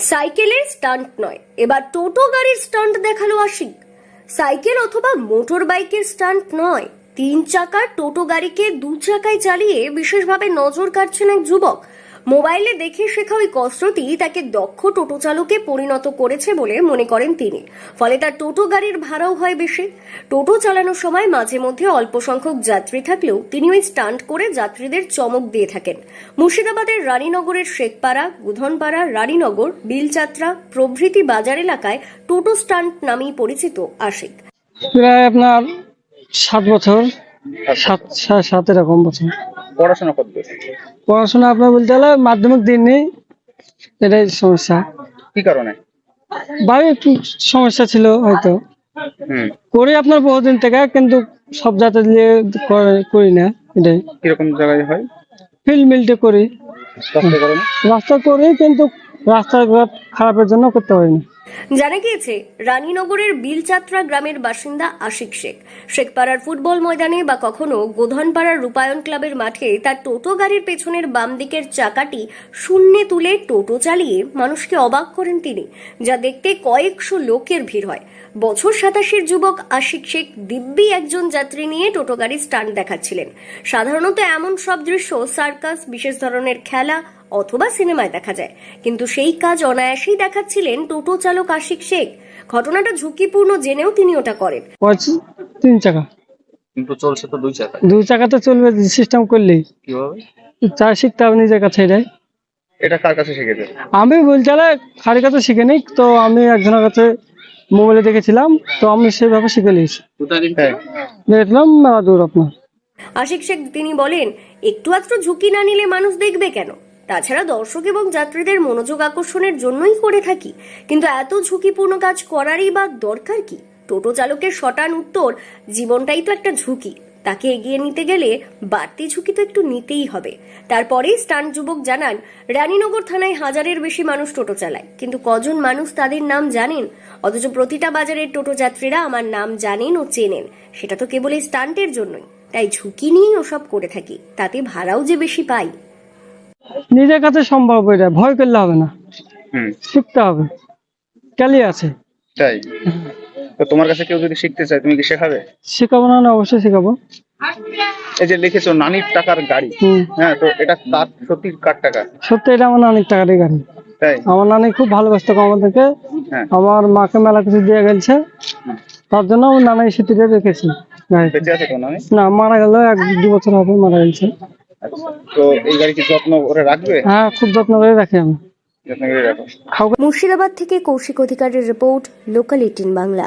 সাইকেলের স্টান্ট নয়। এবার টোটো গাড়ির স্টান্ট দেখাল আশিক। সাইকেল অথবা মোটর বাইকের স্টান্ট নয়। তিন চাকার টোটো গাড়িকে দু চাকায় চালিয়ে বিশেষভাবে নজর কাটছেন এক যুবক। মোবাইলে দেখে শেখা ওই কসরতি তাকে দক্ষ টোটো চালকে পরিণত করেছে বলে মনে করেন তিনি। ফলে তার টোটো গাড়ির ভাড়াও হয় বেশি। টোটো চালানোর সময় মাঝে মধ্যে অল্প সংখ্যক যাত্রী থাকলেও তিনি ওই স্টান্ট করে যাত্রীদের চমক দিয়ে থাকেন। মুর্শিদাবাদের রানীনগরের শেখপাড়া গুধনপাড়া রানীনগর বিলচাত্রা প্রভৃতি বাজার এলাকায় টোটো স্টান্ট নামেই পরিচিত আশিক। প্রায় আপনার সাত বছর সাত সাত এরকম বছর। পড়াশোনা কত দূর পড়াশোনা আপনার বলতে গেলে মাধ্যমিক দিনই এটাই সমস্যা। কি কারণে? বাড়ি একটু সমস্যা ছিল হয়তো। করি আপনার বহুদিন থেকে কিন্তু সব জাতে দিয়ে করি না এটাই। কীরকম জায়গায় হয়? ফিল্ড মিলটে করি। রাস্তা করি কিন্তু রাস্তাঘাট খারাপের জন্য করতে পারি না জানা গিয়েছে, রানীনগরের বিলচাত্রা গ্রামের বাসিন্দা আশিক শেখ। শেখপাড়ার ফুটবল ময়দানে বা কখনো গোধনপাড়ার রূপায়ণ ক্লাবের মাঠে তার টোটো গাড়ির পেছনের বাম দিকের চাকাটি শূন্যে তুলে টোটো চালিয়ে মানুষকে অবাক করেন তিনি, যা দেখতে কয়েকশো লোকের ভিড় হয়। বছর সাতাশের যুবক আশিক শেখ দিব্যি একজন যাত্রী নিয়ে টোটো গাড়ির স্টান্ট দেখাচ্ছিলেন। সাধারণত এমন সব দৃশ্য, সার্কাস, বিশেষ ধরনের খেলা অথবা সিনেমায় দেখা যায়। কিন্তু সেই কাজ অনায়াসেই দেখাচ্ছিলেন টোটো চালক আশিক শেখ। ঘটনাটা ঝুঁকিপূর্ণ জেনেও তিনি ওটা করেন। তিন চাকা। কিন্তু চলছে তো দুই চাকা দুই চাকাতে চলবে সিস্টেম করলেই। কীভাবে? চা শিখতে হবে নিজের কাছে এটাই এটা কার কাছে শিখেছে আমি বলতে গেলে কারি কাছে শিখে নিই তো আমি একজনের কাছে মোবাইলে দেখেছিলাম তো আমি সেভাবে শিখে নিয়েছি। হ্যাঁ। দেখলাম মেলা দূর আপনার। আশিক শেখ তিনি বলেন একটু আধটু ঝুঁকি না নিলে মানুষ দেখবে কেন? তাছাড়া দর্শক এবং যাত্রীদের মনোযোগ আকর্ষণের জন্যই করে থাকি। কিন্তু এত ঝুঁকিপূর্ণ কাজ করারই বা দরকার কি? টোটো চালকের শটান উত্তর, জীবনটাই তো একটা ঝুঁকি। তাকে এগিয়ে নিতে গেলে বাড়তি ঝুঁকি তো একটু নিতেই হবে। তারপরেই স্টান যুবক জানান, রানীনগর থানায় হাজারের বেশি মানুষ টোটো চালায়। কিন্তু কজন মানুষ তাদের নাম জানেন? অথচ প্রতিটা বাজারের টোটো যাত্রীরা আমার নাম জানেন ও চেনেন। সেটা তো কেবল এই স্টান্টের জন্যই। তাই ঝুঁকি নিয়েই ওসব করে থাকি। তাতে ভাড়াও যে বেশি পাই। নিজের কাছে সম্ভব এটা ভয় করলে হবে না। শিখতে হবে। ক্যালি আছে। তাই? তো তোমার কাছে কেউ যদি শিখতে চায় তুমি কি শেখাবে? শেখাবো না না অবশ্যই শেখাবো। এই যে লিখেছো নানির টাকার গাড়ি। হ্যাঁ তো এটা কার সত্যি কার টাকা? সত্যি এটা আমার নানির টাকারই গাড়ি। তাই? আমার নানি খুব ভালোবাসতো আমাদেরকে। হ্যাঁ। আমার মাকে মেলা কিছু দিয়ে গেছে। তার জন্য আমার নানা এই স্মৃতিটা রেখেছি না মারা গেল এক দু বছর হবে মারা গেছে। তো এই গাড়ি কি যত্ন করে রাখবে? হ্যাঁ খুব যত্ন করে রাখি আমি। যত্ন করে রাখো। মুর্শিদাবাদ থেকে কৌশিক অধিকারের রিপোর্ট লোকাল এইটিন বাংলা।